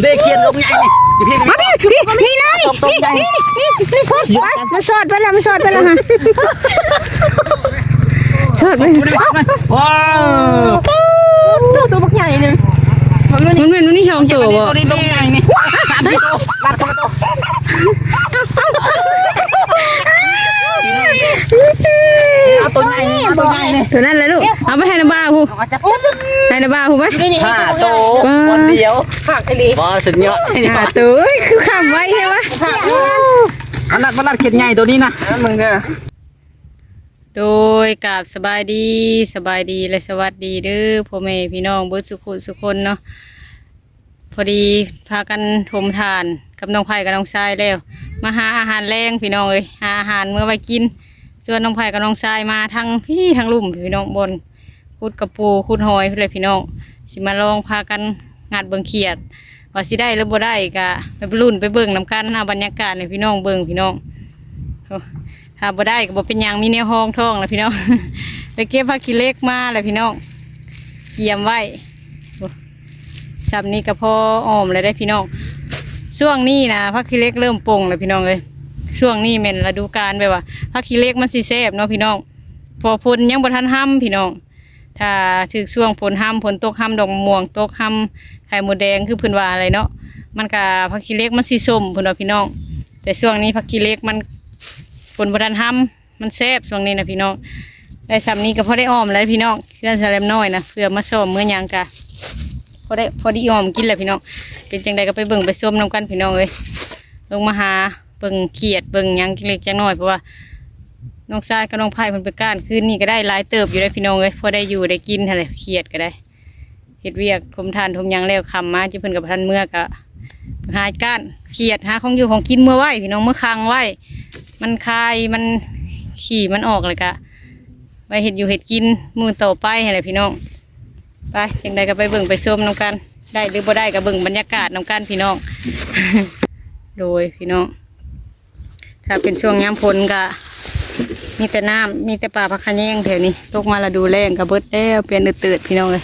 เด็กเขียนลงใหญ่นี่อยู่พี่มาพี่พี่นี่นะนี่นี่นี่นี่นี่พดไปมันสอดไปแล้วมันสอดไปแล้วฮะสอดไปเอ้าว้าวตัวบักใหญ่นึงมันเป็นมันนี่ช่องตัวบ่ตัวนี้ลงใหญ่นี่สามตัวลาดตัวเอา ตัวใหญ่นี่เอาตัวใหญ่นี่ตัวนั้นเลยลูก เอาไปให้นาบ้าฮูเอาจับให้นาบ้าฮูไปห้าตัวคนเดียวหักไอ้ลีบอสุดยอดหาตัวคือขำไว้ใช่ไหมอันนั้นมันนัดเขียนใหญ่ตัวนี้นะมึงเด้อโดยกับสบายดีสบายดีและสวัสดีเด้อพ่อแม่พี่น้องเบิดสุขุสุคนเนาะพอดีพากันถมทานกับน้องไผ่กับน้องชายแล้ว มาหาอาหารแรงพี่น้องเอ้ยหาอาหารเมื่อไปกิน ส่วนน้องไผ่กับน้องชายมาทั้งพี่ทั้งลุ่มพี่น้องบนขุดกระปูขุดหอยเพื่อนพี่น้องสิมาลองพากันงัดเบิ่งเขียดว่าสิได้หรือบ่ได้ก็ไปรุ่นไปเบิ่งนํกันเอาบรรยากาศให้พี่น้องเบิ่งพี่น้องถ้าบ่ได้ก็บ่เป็นหยังมีแนวห้องท้องแล้วพี่น้องไปเก็บผักขี้เล็กมาแล้วพี่น้องเกียมไว้สับนี้ก็พออ้อมเลยได้พี่น้องช่วงนี้นะผักขี้เล็กเริ่มปงแล้วพี่น้องเลย ช่วงนี้แม่นฤดูกาลแบบว่าผักขี้เล็กมันสิแซ่บเนาะพี่น้อง พอฝนยังบ่ทันห้ำพี่น้อง ถ้าถึกช่วงฝนห้ำฝนตกห้ำดอกม่วงตกห้ำไข่หมดแดงคือเพื้นว่าอะไรเนาะ มันกะผักขี้เล็กมันสีส้มเพื้นว่าพี่น้อง แต่ช่วงนี้ผักขี้เล็กมันฝนบ่ทันห้ำมันแซ่บช่วงนี้นะพี่น้อง ได้สำนี้ก็พอได้อ้อมแล้วพี่น้องเพื่อนสแลมน้อยนะเพื่อมาส้มเมื่อยังกะพอได้พอได้อ้อมกินแล้วพี่น้อง เป็นจังใดก็ไปเบิ่งไปส้มน้ำกันพี่น้องเลยลงมาหา เบิ่งเขียดเบิ่งหยังเล็กจังน้อยเพราะว่าน้องชายกับน้องไผ่เพิ่นไปก้านคืนนี้ก็ได้หลายเติบอยู่ได้พี่น้องเอ้ยพอได้อยู่ได้กินอะไรเครียดก็ได้เฮ็ดเวียกทมทานทมหยังแล้วคำมาจิเพิ่นกับทันเมื่อก็หาก้านเครียดหาของอยู่ของกินเมื่อไหวพี่น้องเมื่อค้างไหวมันคายมันขี่มันออกเลยกะไว้เห็ดอยู่เห็ดกินมือต่อไปอะไรพี่น้องไปจังใดก็ไปเบิ่งไปชมน้ำกัน ได้หรือบ่ได้ก็เบิ่งบรรยากาศน้ำกันพี่น้อง โดยพี่น้อง ถ้าเป็นช่วงย้ำฝนก็มีแต่น้ำมีแต่ป่าพักขะแยงแถวนี้ตกมาละดูแรงกับเบิดแล้วเปลี่ยนเตืดพี่น้องเลย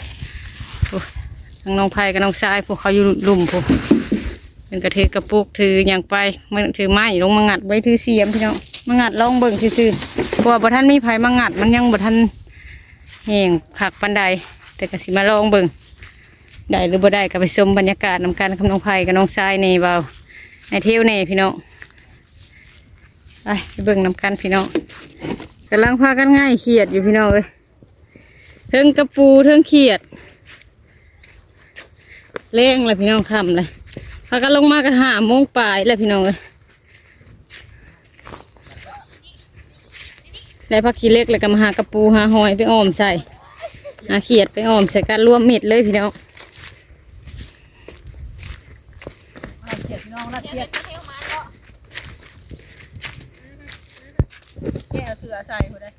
ทั้งน้องไผ่กับน้องชายพวกเขาอยู่ลุ่มพวกเป็นกระถือกระปุกถืออย่างไปมันถือไม้ลงมางัดไว้ถือเสียมพี่น้องมางัดลองเบิ่งซื่อๆเพระว่าบ่ท่านมีไผ่มางัดมันยังบ่ท่านแห้งขักปันใดแต่ก็สิมาลองเบิ่งได้หรือบ่ได้ก็ไปชมบรรยากาศนำกันกับน้องไผ่กับน้องชายในเบาในเที่ยวในพี่น้อง ไปเบิ่งน้ำกันพี่น้องกำลังพากันง่ายเขียดอยู่พี่น้องเอ้ยเทิงกระปูเทิงเขียดเล่งเลยพี่น้องคำเลยพากันลงมากันหาโมงปลายแล้วพี่น้องเอ้ยได้พักขี้เล็กเลยก็มาหากระปูหาหอยไปอ้อมใส่หาเขียดไปอ้อมใส่กันรวมเม็ดเลยพี่น้องแก้วเสือใส่คนได้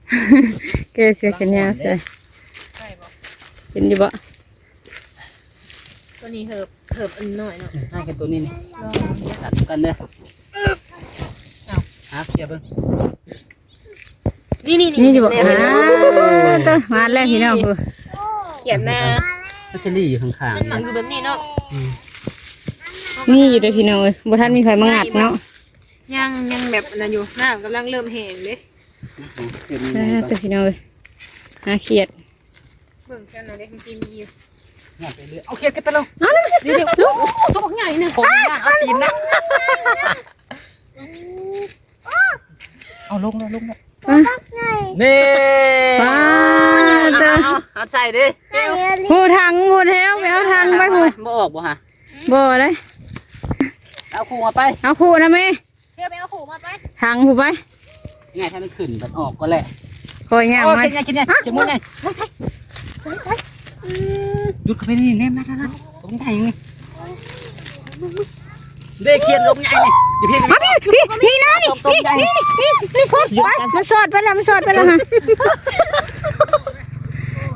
แกเสียกันยาวใส่ใส่บ่เห็นอยู่บ่ตัวนี้เหิบเหิบอันหน่อยเนาะให้กันตัวนี้นี่ลองเฮ็ดตัดกันเด้อหาเขียเบิ่งนี่นี่นี่อยู่บ่แม่อ่าเบิ่งตัวมาแล้วพี่น้องผู้เขียนหน้ามันจะรีอยู่ข้างมันหมักอยู่แบบนี้เนาะนี่อยู่ด้วยพี่น้องเอ้ยบ่ท่านมีใครมางัดเนาะยังยังแบบอันนั้นอยู่หน้ากำลังเริ่มแห้งเด้ ๆเออตัวพี่น้องเอ้ยหาเขียดเบิ่งกันหน่อยเด้มันกินมีอยู่งานไปเรื่อยเอาเขียนกันไปลงเดี๋ยวเดี๋ยวโอ้โหตัวบักใหญ่นะผมนะเอาตีนนะเอาลงเลยลงเลยอะนี่ป้าเอาเด้อเอาเอาใส่ดิผู้ทางผู้แถวไปเอาทางไปผู้บ่ออกบ่ฮะบ่เลยเอาคู่มาไป เอาคู่นะแม่เที่ยวไปเอาขู่มาไปทางผู้ไป ไงถ้ามันขึ้นมันออกก็แหละคอยย่างโอ้มากินไงกินไงจะมุดไงใส่ใส่ใส่ใส่หยุดเข้าไปนี่แนมนะนะนะตรงไหนนี่เด็กเขียนลงใหญ่นี่อยู่พี่มาพี่พี่พี่นะนี่นี่นี่นี่นี่พดไปมันสอดไปแล้วมันสอดไปแล้วฮะ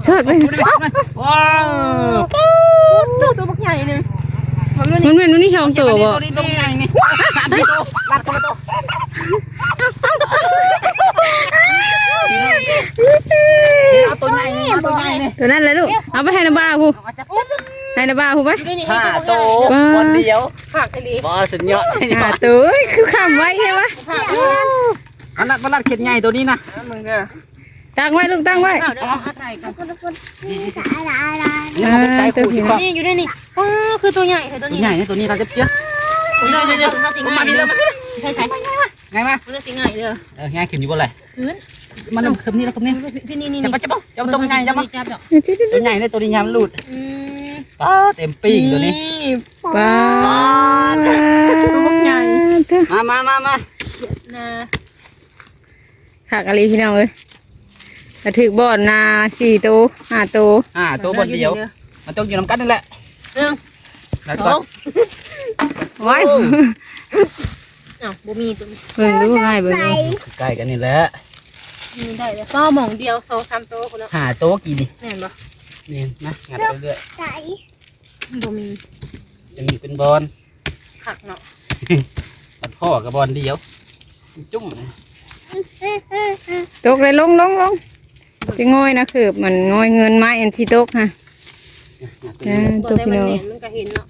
สอดไปเอ้าว้าวตัวตัวบักใหญ่นึงมันมันมันเป็นมันนี่ช่องตัวบ่ตัวนี้ตรงใหญ่นี่สามตัวลัดคนละตัว เอาตัวใหญ่นี่เอาตัวใหญ่นี่ตัวนั้นเลยลูก เอาไปให้น้าบ้าผู้เอาจับให้นะบ้าผู้ไปอยู่ในนี่ห้าให้โตตัวบนเดียวผักไอ้ลีบอสุดยอดหาตัวเอ้ยคือคำไว้ใช่ไหมผักเด้อขนาดบอลลัดเขียดใหญ่ตัวนี้นะเอามึงเด้อตั้งไว้ลูกตั้งไว้เอาเด้อเอาใส่ก่อนนี่มันเป็นใจคู่ที่ก็นี่อยู่ในนี่อ๋อคือตัวใหญ่ใส่ตัวตัวนี้ใหญ่นี่ตัวนี้เราจะเจี๊ยบเด้อเด้อเด้อมาสิง่ายเด้อใช่ใช่ไงมามันสิง่ายเด้อเออง่ายขึ้นอยู่บนเลยพื้นมันคืบนี้แล้วคืบนี้พี่นี่นี่จับปะ จับปะจับตรงใหญ่จับปะจับดอกตัวใหญ่เลยตัวนี้ยามนหลุดอืมป้าเต็มปีกตัวนี้ป้าตัวใหญ่มามามามานะขากอะไรพี่น้องเอ้ยกระถึกบ่อนนาสี่ตัวห้าตัวอ่าตัวบนเดียว มันต้องอยู่น้ำกันนั่นแหละหนึ่งแล้วสก็องไว้ อ้าวบ่มีตัวเบิ่งดูง่ายเบิ่งดูใกล้กันนี่แหละมีได้แล้วก็หม่องเดียวโซสามโตคนละหาตัวกี่ดิแม่นบ่นี่นะงัดไปเรื่อยบ่มีจะมีเป็นบอลผักเนาะตัดพ่อกับบอลเดียว จุ่มตกเลยลงลงลงจะง่อยนะคือมันง่อยเงินไม้อันที่ตกฮะงัดไปเอเรื่อยอบ่ตกได้พี่มันน้องแหน่มันก็เห็นเนาะ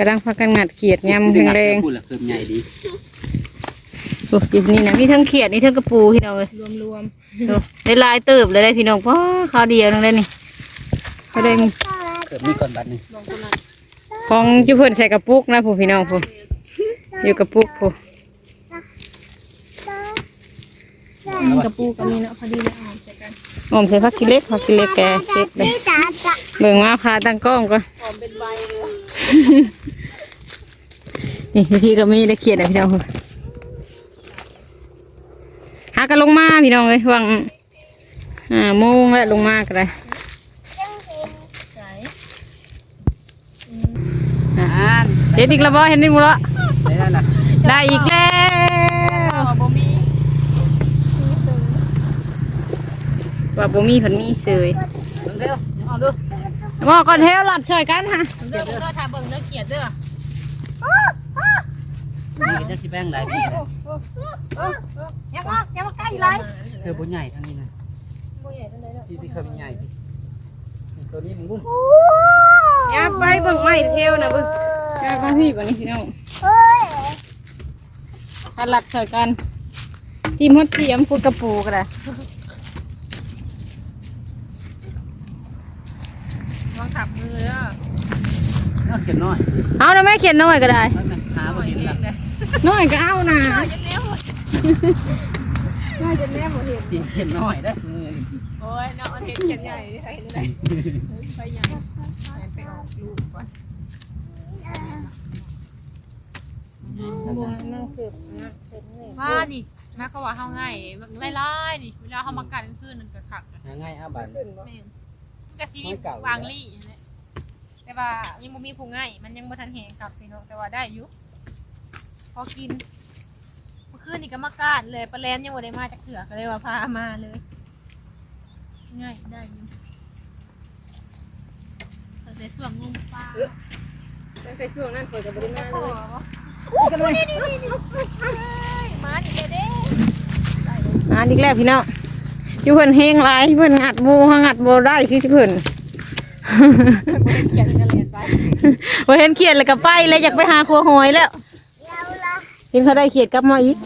กระดังพักกันงัดเขียดยำแรงพูดละเกินใหญ่ดีๆโอ้ยนี่นะมีทั้งเขียดนี่ทั้งกระปูพี่น้องเอ้ยรวมดูได้ลายเติบเลยได้พี่น้องพ่อข้าวเดียวนึงได้นี่ก็ได้เกิดมีก่อนบัดหนึงๆมองตัวนั้นของจุเพิ่นใส่กระปุกนะผู้พี่น้องผู้อยู่กระปุกผู้กระปูกับนี่เนาะพอดีเลยเอาใส่กันหอมใส่ผักกิเล็กผักกิเล็กแกเช็ดเลยเบิ่งมาคาตั้งกล้องก่อนหอมเป็นใบเลย นี่พี่ก็มีได้เขียดนะพี่น้องหากันลงมาพี่น้องเลยวังอ่าโมงแล้วลงมาก็ได้ใส่อ่าเห็นอีกแล้วบ่เห็นอีกบ่ละได้แล้วล่ะได้อีกแล้วบ่มีว่าบ่มีเพิ่นมีเสยเร็วเอาดูบอกก่อนเทวหลัดช่วยกันฮะเด้อเด้อถ้าเบิ่งเด้อเกลียดเด้อ นี่ก็จะสิแบ่งหลายปีนะอย่ามาอย่ามาใกล้หลยเธอบ่ใหญ่ท่านี้นะบ่ใหญ่เท่าใดเนาะที่ที่เคยเป็นใหญ่สินี่ตัวนี้มันบุ้นอย่าไปเบิ่งไม้เทวนะเบิ่งอย่ามาพี่บ่นี่พี่น้องกันหลัดช่วยกัน ทีมฮดเตียมพุดกระปูก็ได้วางขับมือเด้อเอาเขียนน้อย เอานะแม่เขียนน้อยก็ได้หาบ่เห็นละ น้อยก็เอานะจะเร็วน้อยจะแน่บ่เห็นจริงเขียนน้อยได้มือโอ้ยนาะอันเห็นเขียนใหญ่ใส่เลยไปยังไปออกลูกก่อนว่านี่แม่ก็ว่าเฮาง่ายไล่ๆนี่เวลาเฮามากันคืนนึงก็คักง่ายเอาบันแม่นก็สิมีวางลี่นั่นแหละแต่ว่ายังบ่มีผู้ง่ายมันยังบ่ทันแหงครับพี่น้องแต่ว่าได้อยู่ พอกิน เมื่อคืนนี่ก็มากาดเลยปลาแลนยังบ่ได้มาจากเถือก็เลยว่าพามาเลยง่ายได้อยู่ตั้งแต่ช่วงงมปลาตั้งแต่ช่วงนั้นเปิดก็บ่ได้มาเลยกันเลยนี่นี่นี่มาดิเด้อ่าอีกแล้วพี่น้องอยู่เพิ่นเฮงหลายเพิ่นงัดโบหังัดโบได้คือเพิ่นเขียนกันเลยไปว่าเห็นเขียดแล้วก็ไปแล้วอยากไปหาครัวหอยแล้ว เห็นเขาได้เขียดกลับมาอีก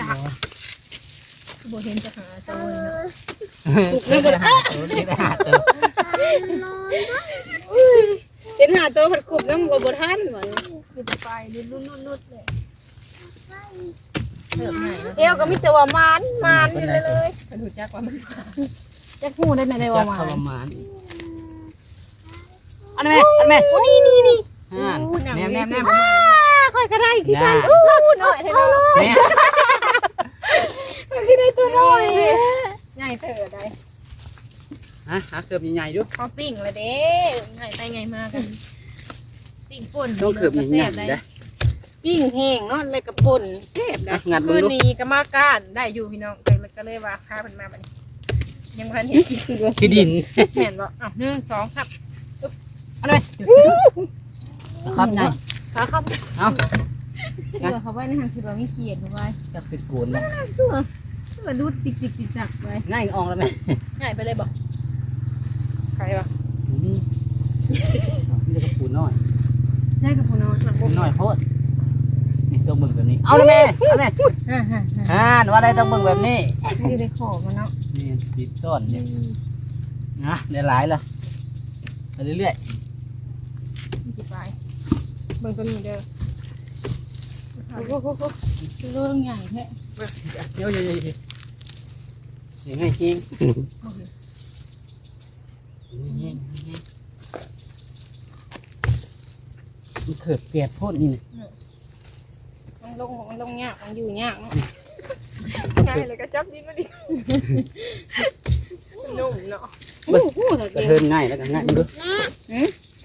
จักคือบ่เห็นจะหาตัวเนาะนี่ก็หาตัวนี่ก็หาตัวเห็นหาตัวผัดกรุบน้ำกับบทันเหมือนคือจะไปนุ่นนุ่นนุ่นเลยเริ่มง่ายแล้วเอวก็มีแต่ว่ามานมานอยู่เลยเลยกระดูกจักว่ามันจะพูดได้ไหมได้จัว่ากมาทรมาน อีกอันนี้แม่อันนี้แม่นี่นี่นี่อ่าแนมแนมแนมค่อยก็ได้ที่ได้อู้หน่อยเท่านั้นแม่ที่ได้ตัวน้อยใหญ่เถิดได้ฮะหาเกือบใหญ่ๆดูพอปิ้งเลยเด้ง่ายไปง่ายมากันปิ้งป่นต้องเกือบใหญ่ๆได้ได้ปิ้งแห้งเนาะเลยกระปุ่นแซ่บได้อะงัดมืคือนดูนี้ก็มาก้านได้อยู่พี่น้องเลยมันก็เลยว่าพามันมาบัดนี้ยังบ่ทันเห็นขี้ดินแม่นบ่อ้าวหนึ่งสองครับ อันนี้ครับใหญ่ขาเข้าเอาเดี๋ยวเขาไว้ในหันคือเราไม่เขียดเขาไว้จะเป็นโกนนะกระดุดจิกจิกจิกจักไปง่ายออกแล้วไหมง่ายไปเลยบอกใครวะนี่นี่ก็ปูน้อยได้กับผู้นอนปูน้อยโพดนี่ต้องมึงแบบนี้ เอาเลยแม่เอาแม่ฮ่าฮ่าฮ่าอ่านว่าได้ต้องมึงแบบนี้นี่ได้ขอมันเนาะนี่ติดต้นเนี่ยนะได้หลายละไปเรื่อยมั นจิไปเบิ่งตัวนี้เด้อโอ้โหเรื่องใหญ่แท้เดี๋ยวเดี๋ยวเดี๋ยวเดี๋ยวนี่ไงจริงมันเขิบเปียกโพดนี่นะมันลงมันลงยากมันอยู่ยากเนาะง่ายเลยก็จับดินมาดินุ่มเนาะกระเดียวเทินง่ายแล้วกันง่ายดู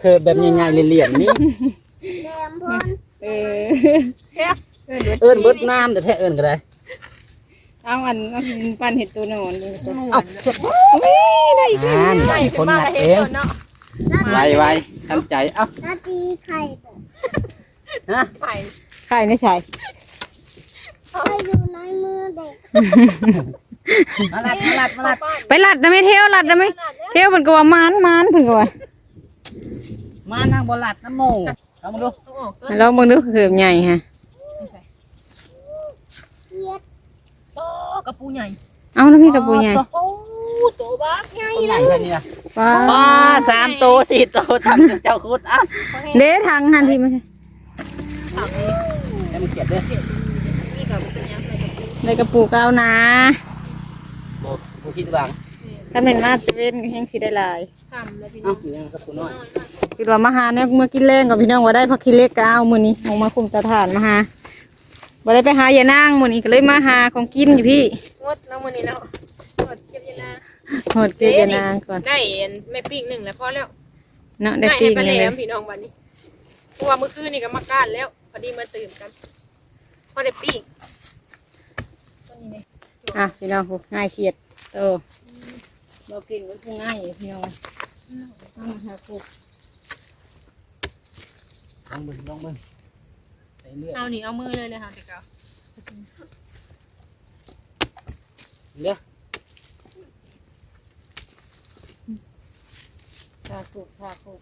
เขิบแบบง่ายๆเหลี่ยมๆนี่เออเอิ้นเบิดน้ำแต่แท้เอิ้นก็ได้เอาอันเอาหินปั้นเห็ดตัวนอนดูตัวเอ้าเสร็จอ่านคนงัดเองเนาะไวไวๆทันใจเอ้านาทีไข่บอกฮะไผ่ไข่ในใส่ไข่อยู่ในมือเด็กมาลัดมาลัดมาลัดไปลัดนะไม่เที่ยวลัดนะไม่เที่ยวมันก็ว่ามันมันเพิ่นก็ว่า มานั่งบนลัดน้ำโมเอามาดูต้องออกตัวเราเบิ่งดูเขือบใหญ่ฮะเทียดโตกระปูใหญ่เอาแล้วพี่ตะปูใหญ่โอ้ตัวบักใหญ่ตัวใหญ่แค่นี้นะป้าป้าสามตัวสี่ตัวทำเป็นเจ้าคุดอะเด้ทางหันที่มันให้มันเกียดด้วยนี่กับเป็นยังไงได้กระปูก้าวนะโบกูคิดบาง ถ้าเป็นมาตะเวนก็แห้งสิได้หลายทำเลยพี่น้เอ้าองอยู่ยังกับกูน้อยคิดว่ามาหาเนี่ยเมื่อกินแรงกับพี่น้องว่าได้พักคิเล็กก็เอามื้อนี้ออกมาคุมตาถ่านมาหาบ่ได้ไปหายายนางมื้อนี้ก็เลยมาหาของกินอยู่พี่งดน้องมือนี้เนาะงดเทียบยันนาโหดเกลียดยายนางก่อนได้ไม่ปิ้งหนึ่งแล้วพอแล้วเนาะได้ได้ปีให้กปลาแหลเลย มพี่น้องวันนี้เพราะว่าเมื่อคืนนี่ก็มาก้านแล้ว พอดีมาตื่นกัน พอได้ปิ้งตัวนี้เลยอะพี่น้องพูง่ายเขียดโต เรากินก็พูง่ายอยู่พี่น้องเอามาหาคุกลองมึงลองมึงไปเรื่อยเอานี่เอามือเลยเลยค่ะเด็กเอาเรื่อยหาคุกหาคุก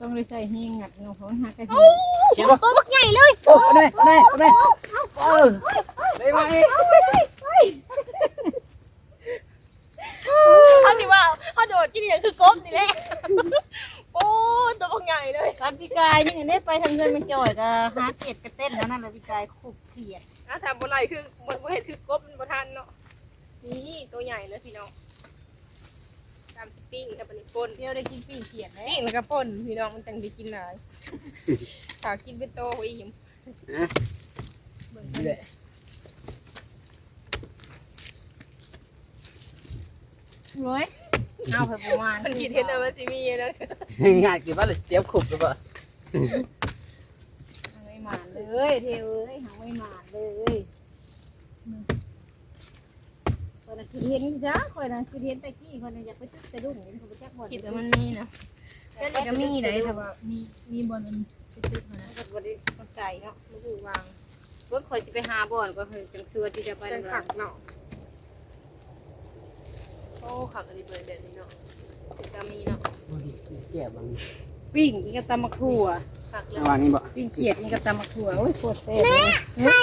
ต้องได้ใส่หิ้งงัดเนาะเพราะมันหากระหิเขียนว่าตัวบักใหญ่เลยโอ้เอาได้เอาได้เอาได้เออได้ไหม เขาสิว่าเขาโดดกินอย่างคือกบนี่แหละโอ้ตัวบักใหญ่เลยการพี่กายนี่ได้ไปทางเงินมันจ่อยก็หาเขียดกระเต้นแล้วนั่นแหละพี่กายคุกเขียดอะทำบนไรคือมันบ่เห็นคือกบมันบ่ทันเนาะนี่ตัวใหญ่เลยพี่น้องตามสปิ้งกับปนิปนเที่ยวได้กินปีเขียดไหมปิ้งแล้วก็ป่นพี่น้องมันจังได้กินหลายถ้ากินเป็นโตไว้อิ่มเบิ่งนี่แหละร้อย เอาไปประมาณมันคิดเห็นเลยว่าสิมีเลยง่ายกี่ว่าเลยเจี๊ยบขุบหรือเปล่าไม่หมานเลยเทวเอ้ยหาไม่หมานเลยคนน่ะคือเห็นจ้าคนน่ะคือเห็นตะกี้คนน่ะอยากไปจุดสะดุ้งเห็นเขาไปจักบ่อนคิดว่ามันมีนะแค่นี้ก็มีได้แต่ว่ามีมีบนมันตึกๆนะก็บ่ได้เข้าใจเนาะลูกวางเพิ่นคอยสิไปหาบ่อนก็คือจังซัวที่จะไปจังนั่นขัล่ะกเนาะ โอ้ขักอันนี้เปิดแบบนี้เนาะก็มีเนาะเจี๊ยบบางปิ้งกินกับตำมะขั่วขักแล้ระวหว่างนี้บ่ปิ้งเขียดกินกับตำมะขั่วโอ้ยปวดแซ่บเลยไข่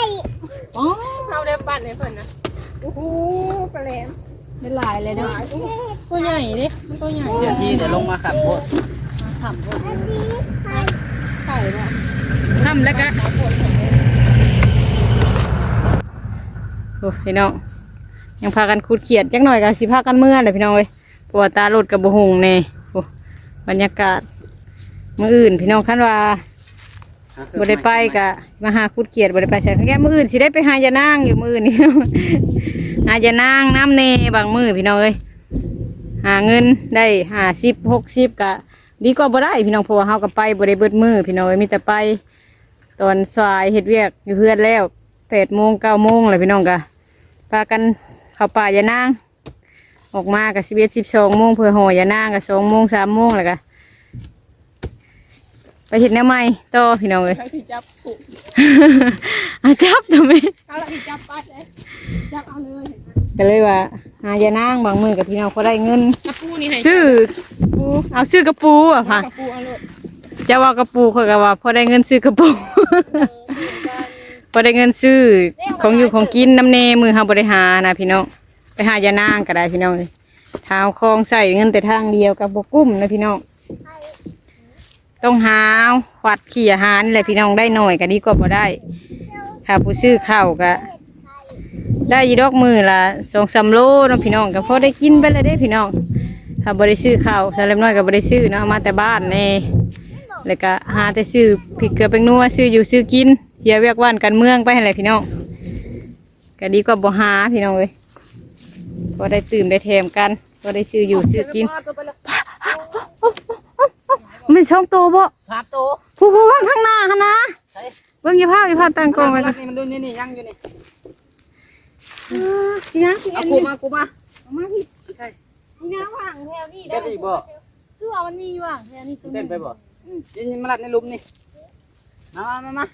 อ๋อเอาได้ปั้นให้เพิ่นนะโอ้โหปลาแหลมได้หลายเลยเนาะตัวใหญ่ดิมันตัวใหญ่เดี๋ยวที่จะลงมาขับโพดมาทำพวกนานี้ทีไข่ไข่เนาะทำแล้วก็โอ้พี่น้อง ยังพากันคูดเขียดจักหน่อยกันสิพากันเมื่อเลยพี่น้องเอ้ยปวดตาหลดกับบุหงเน่โอ้บรรยากาศมืออื่น พี่น้องคันว่าบ่ได้ไปกะมาหาคูดเขียดบ่ได้ไปใช่แค่มืออื่นสิได้ไปหายานางอยู่มืออื่นนี่หายานางน้ำเนบางมือพี่น้องเอ้ยหาเงินได้หาสิบหกสิบกะดีกว่าบ่ได้พี่น้องเพราะว่าเฮาก็ไปบ่ได้เบิดมือพี่น้องเอ้ยมีแต่ไป ตอนสายเฮ็ดเวียกอยู่เพื่อนแล้วแปดโมงเก้าโมงเลยพี่น้องกะพากัน เข้าป่ายานาง ออกมากับสิบเอ็ดสิบสองโมงเพื่อห่อยานางกับสองโมงสามโมงแล้วก็ไปเห็ดแนวใหม่ต่อพี่น้องเลยใครที่จับผูกอาจับทำไมเอาละที่จับปัดเลยจับเอาเลยก็เลยว่าหายานางบางมือกับพี่น้องเขาได้เงินกระปูนี่ให้ซื้อปูเอาซื้อกระปูอะค่ะกระปูเอาเลยจะว่ากระปูเขาก็ว่าพอได้เงินซื้อกระปู พอได้เงินซื้อของอยู่ของกินน้ำเนมือเฮาบริหารนะพี่น้องไปหายานางก็ได้พี่น้องเลยเท้าคลองใส่เงินแต่ทางเดียวกับบกุ้มนะพี่น้องต้องหาขวัดขี่อาหารแหละพี่น้องได้หน่อยก็ดีกว่าบ่ได้ถ้าผู้ซื้อข้าวก็ได้ยีดอกมือละสองสามโลเนาะพี่น้องก็พอได้กินไปเลยเด้พี่น้อง ถ้าบ่ได้ซื้อข้าวสารบน้อยก็บ่ได้ซื้อเนาะเอามาแต่บ้านแน่แล้วก็หาแต่ซื้อพริกเกลือแป้งนัวซื้ออยู่ซื้อกิน เฮียเวียกว่านกันเมืองไปให้เลยพี่น้องก็ดีกว่าบ่หาพี่น้องเอ้ยพอได้ตื่มได้แถมกันพอได้ซื้ออยู่ซื้อกินมันช่องโตบ่สามโตวผู้ผู้ว่างข้างหน้าหั่นนะเบิ่งอย่าพาอย่าพาตั้งกล้องไว้ก่อนนี่มันดูนี่นี่ยังอยู่นี่พี่นะเอากูมากูมานี่นะว่างแถวนี้เต้นไปอีกบ่คือว่ามันมีว่างแถวนี้ตรงเต้นี้นไปบ่ยินมาลัดในหลุมนี่มามามา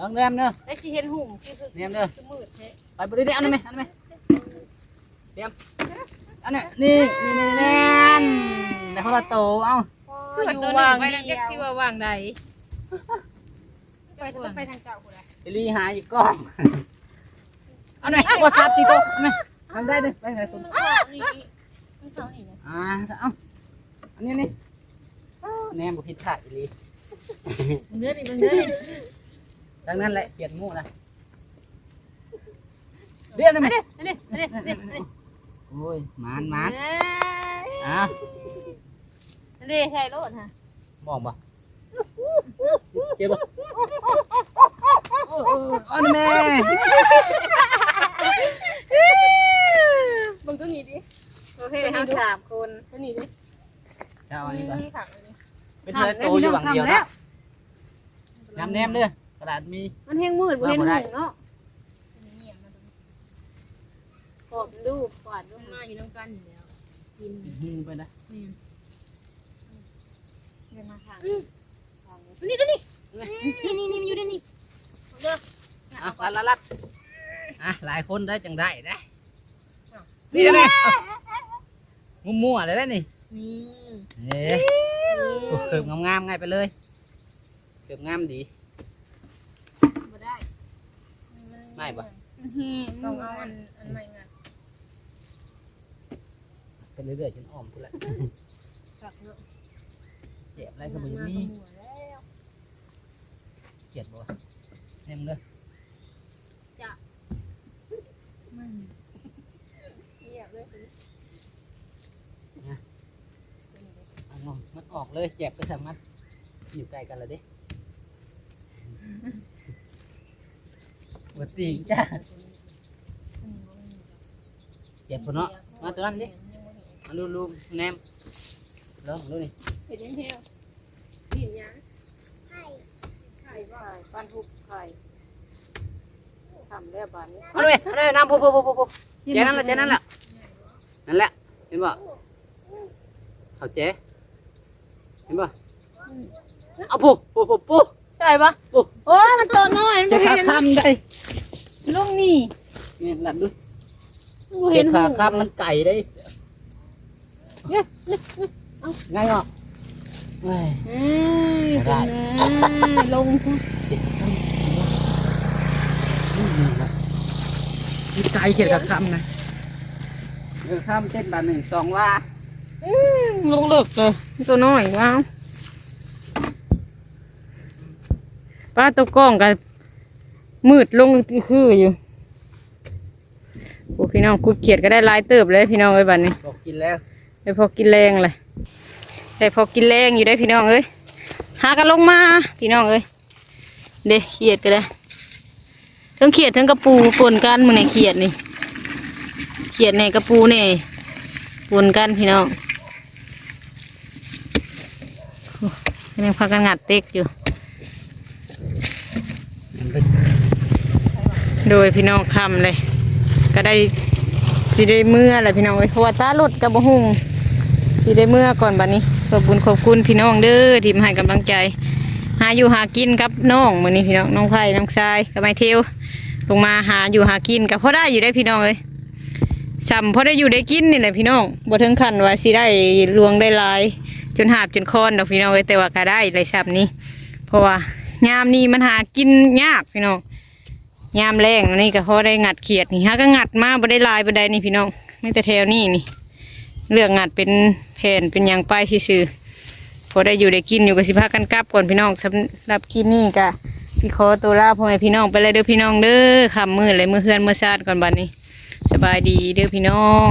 มาลองเรียมเด้อ ได้สิเห็นหุ่มคือคือเรียมเด้อ คือมืดแท้ไปบริเดอันนี้ไหมอันนี้ไหมเตรียมอันนี้นี่นี่นี่แน่นแล้วเขาละโตเอ้าคือว่าตัวหนึงไปทางแก๊กที่ว่าว่างใดไปไปทางเจ้าคนละไปรีหาอีกกล้องอันนี้วอทซับสิโตอันนี้ทำได้เลยไปไหนคุณนี่นี่เสานี่นะอ่าเอ้าอันนี้นี่แนมบุผิดขาดอีลีมันเนื้อนี่มันเนื้อนี่ ดังนั้นแหละเปลี่ยนหมู่นะเรียนได้ไหมอันนี้อันนี้อันนี้อันนี้โอ้ยหมานหมานอะอันนี้ใช่รถฮะมองบ่เก็บบ่อันนี้แม่มึงตัวนี้ดิโอเคทั้งสามคนตัวนี้ดิจะเอาอันนี้ก่อนขังอันนี้เป็นเธอโตอยู่หวังเดียวนะยำแนมเด้อ กระดาษมี มันแห้งมืดบ่เห็นหุ่งเนาะกบลูกกวาดลงมาอยู่ตรงกันอยู่แล้วกินหืมไปนะนี่เดินมาทางนี่ตัวนี้นี่นี่นี่มันอยู่ในนี่เด้ออะลัดลัดลัดอะหลายคนได้จังได้นะนี่ได้ไหมมุมมัวเลยได้นี่นี่เอ๊ะเกิบงามๆง่ายไปเลยเกิบงามดี บ่ได้ ไม่ปะต้องเอาอันอันใหม่งานไปเรื่อยๆจนอ้อมกูแหละกักเนาะเจ็บอะไรก็บ่มีเจ็บบ่เต็มเลยมันเรียบเลยเอางมันออกเลยเจ็บไปทำมันอยู่ใกล้กันเลยดิ บตีจ้าเจ็บคนเนาะมาตัวนั้นดิมาดูดูแนมลองดูนี่เห็นยังเที่ยวดินยังไข่ไข่ว่าปันทุกไข่ทำแล้วบานนี้เอาเลยเอาเลยน้ำปุ๊บปุ๊บปุ๊บปุ๊บเจ๊นั่นแหละเจ๊นั่นแหละนั่นแหละเห็นบ่เขาเจ๊เห็นบ่เอาปุ๊บปุ๊บปุ๊บปุ๊บใช่ปะปุ๊บโอ้ยมันตัวน้อยเจ๊มันขาเห็นข้ามได้ ลูกนี่นี่หลัดดูมันเจ๊เห็นขาหูข้ามมันไก่ได้ง่ายอะเฮ้ยเอ้ยได้เป็นไงลงมีไก่เขียนกับคำนะเออข้ามเส้นบาทหนึ่งสองว่าลงเลิกเลยตัวน้อยว้าวป้าตัวกล้องกัน มืดลงคืออยู่โอ้พี่น้องคุดเขียดก็ได้หลายเติบเลยพี่น้องเอ้ยบัดนี้บอกกินแล้วได้พอกินแรงเลยได้พอกินแรงอยู่ได้พี่น้องเอ้ยหากันลงมาพี่น้องเอ้ยเด้เขียดก็ได้ทั้งเขียดทั้งกระปูปนกันมือในเขียดนี่เขียดในกระปูนี่ปนกันพี่น้องโอ้ยังพากันงัดเต็กอยู่ โดยพี่น้องคำเลย ก็ได้สิได้เมื่อแหละพี่น้องเอ้ยเพราะว่าตาลดกับบ่หุงสิได้เมื่อก่อนบัดนี้ขอบคุณขอบคุณพี่น้องเด้อที่มาให้กำลังใจ หาอยู่หากินกับน้องมื้อนี้พี่น้องน้องไผ่น้องชายกับไม้เทวลงมาหาอยู่หากินกับพอได้อยู่ได้พี่น้องเอ้ยจำพอได้อยู่ได้กินนี่แหละพี่น้องบ่ถึงขั้นว่าสิได้ลวงได้ลาย จนหาบจนคอนดอกพี่น้องเอ้ยแต่ว่าก็ได้เลยซับนี้ เพราะว่ายามนี้มันหากินยากพี่น้อง ยามแรงนี่ก็พอได้งัดเขียดนี่ฮะก็งัดมาบ่ได้ลายบ่ได้นี่พี่น้องไม่แต่แถวนี้นี่ เลือกงัดเป็นแผ่นเป็นยางป้ายซื่อๆพอได้อยู่ได้กินอยู่กับสิพากันกลับก่อนพี่น้องสำหรับคลิปนี้ก็พี่ขอตัวลาพ่อแม่พี่น้องไปเลยเด้อพี่น้องเด้อคำมือเลยมือเฮือนมือชาติก่อนบัดนี้ สบายดีเด้อพี่น้อง